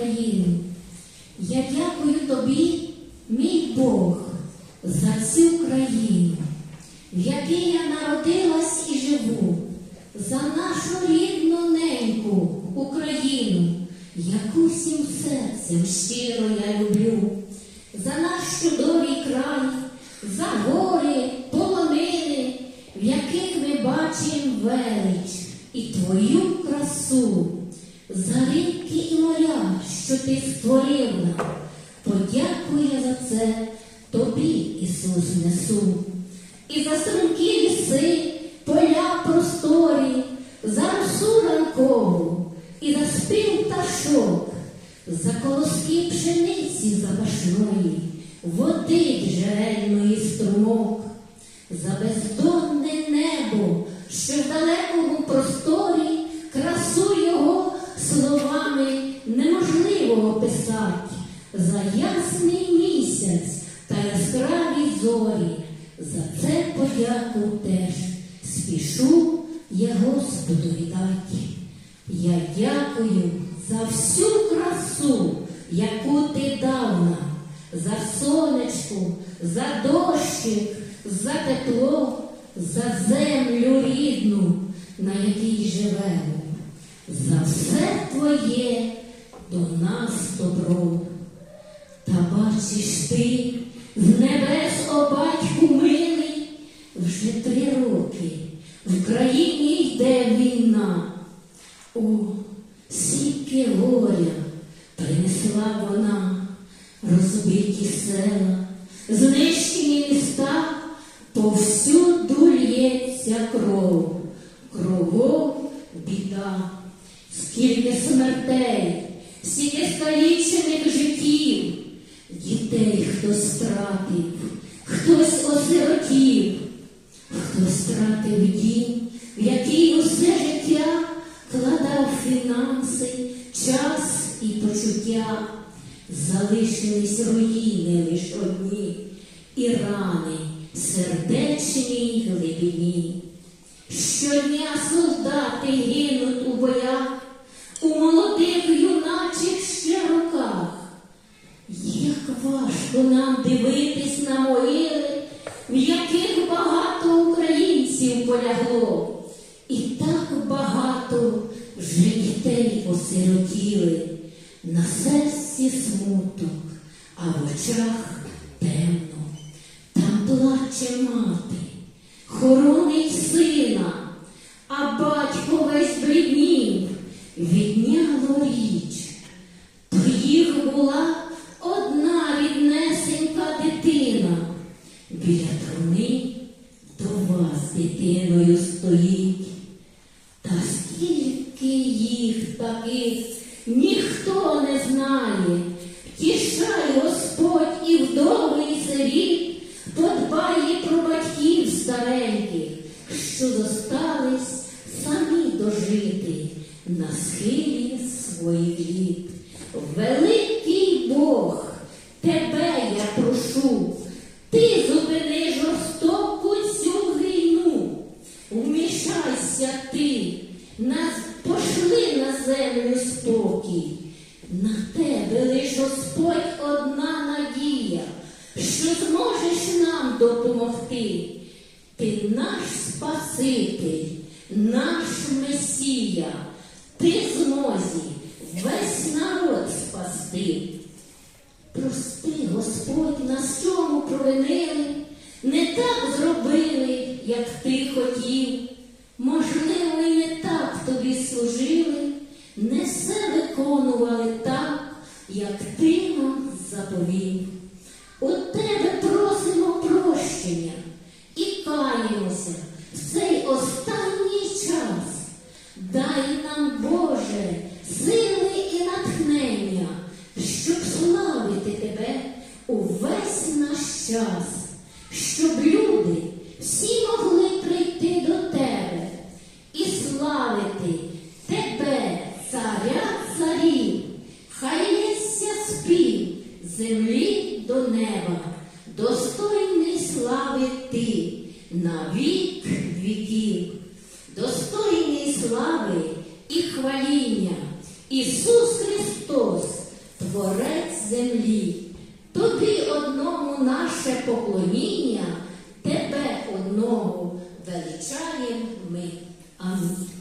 Україну. Я дякую тобі, мій Бог, за цю країну, в якій я народилась і живу, за нашу рідну неньку Україну, яку всім серцем щиро я люблю, за наш чудовий край, за гори, полонини, в яких ми бачимо велич і твою красу, за ріки і моря, що ти створив нам. Подякую я за це тобі, Ісус, несу. І за струмкі ліси, поля просторі, за росу ранкову, і за спів пташок, за колоски пшениці запашної, води джерельної струмок, за бездонне небо, що в далекому просторі описати, за ясний місяць та яскраві зорі, за це подяку теж. Спішу я Господу віддати. Я дякую за всю красу, яку ти дав нам, за сонечку, за дощик, за тепло, за землю рідну, на якій живемо, за все твоє до нас добро. Та бачиш ти з небес, о батьку милий, вже три роки в країні йде війна. О, скільки горя принесла вона, розбиті села, знищені міста, повсюду лється кров, кругом біда, скільки смертей, скільки скалічених життів, дітей хтось стратив, хтось осиротів, хтось стратив дім, в який усе життя вкладав фінанси, час і почуття. Залишились руїни лиш одні, і рани сердечній глибині. Щодня солдати серці смуток, а в очах темно. Там плаче мати, хоронить сина, а батько весь бліднів, відняло річ. То їх була одна віднесенька дитина. Біля не знає. Втішай Господь і вдови, і сиріт, подбає про батьків стареньких, що зостались самі дожити на схилі своїх літ. Великий Бог, тебе я прошу, ти зупини жорстоку цю війну. Вмішайся ти, нас пошли на землю спокій. На тебе лиш Господь одна надія, що зможеш нам допомогти. Ти наш Спаситель, наш Месія, ти змозі весь народ спасти. Прости, Господь, нас чому провинили, не так зробили, як ти хотів. Можливо, і не так тобі служили, не все виконували так, як ти нам заповів. У тебе просимо прощення і каємося в цей останній час. Дай нам, Боже, сили і натхнення, щоб славити Тебе увесь наш час, щоб люди землі до неба, достойний слави ти на вік віків, достойний слави і хваління, Ісус Христос, Творець землі, тобі одному наше поклоніння, Тебе одного величаєм ми. Амінь.